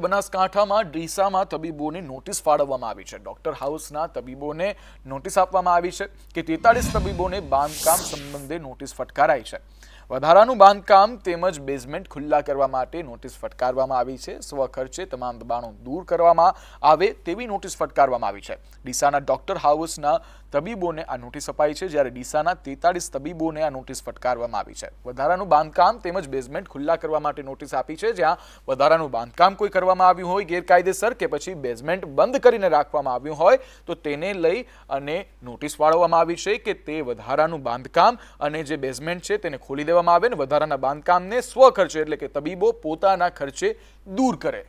જુનાગઢ બનાસકાંઠામાં ડીસામાં તબીબોને નોટિસ ફાળવવામાં આવી છે. ડોક્ટર હાઉસના તબીબોને નોટિસ આપવામાં આવી છે કે તેતાળીસ તબીબોને બાંધકામ સંબંધે નોટિસ ફટકારાઈ છે. વધારાનું બાંધકામ તેમજ બેઝમેન્ટ ખુલ્લા કરવા માટે નોટિસ ફટકારવામાં આવી છે. સ્વખર્ચે તમામ દબાણો દૂર કરવામાં આવે તેવી નોટિસ ફટકારવામાં આવી છે. ડીસાના ડોક્ટર હાઉસના તબીબોને આ નોટિસ અપાઈ છે. જ્યારે ડીસાના તેતાળીસ તબીબોને આ નોટિસ ફટકારવામાં આવી છે. વધારાનું બાંધકામ તેમજ બેઝમેન્ટ ખુલ્લા કરવા માટે નોટિસ આપી છે. જ્યાં વધારાનું બાંધકામ કોઈ કરવામાં આવ્યું હોય, ગેરકાયદેસર કે પછી બેઝમેન્ટ બંધ કરીને રાખવામાં આવ્યું હોય, તો તેને લઈ અને નોટિસ ફાળવવામાં આવી છે કે તે વધારાનું બાંધકામ અને જે બેઝમેન્ટ છે તેને ખોલી દેવામાં આવે ને વધારાના બાંધકામને સ્વખર્ચે એટલે કે તબીબો પોતાના ખર્ચે દૂર કરે.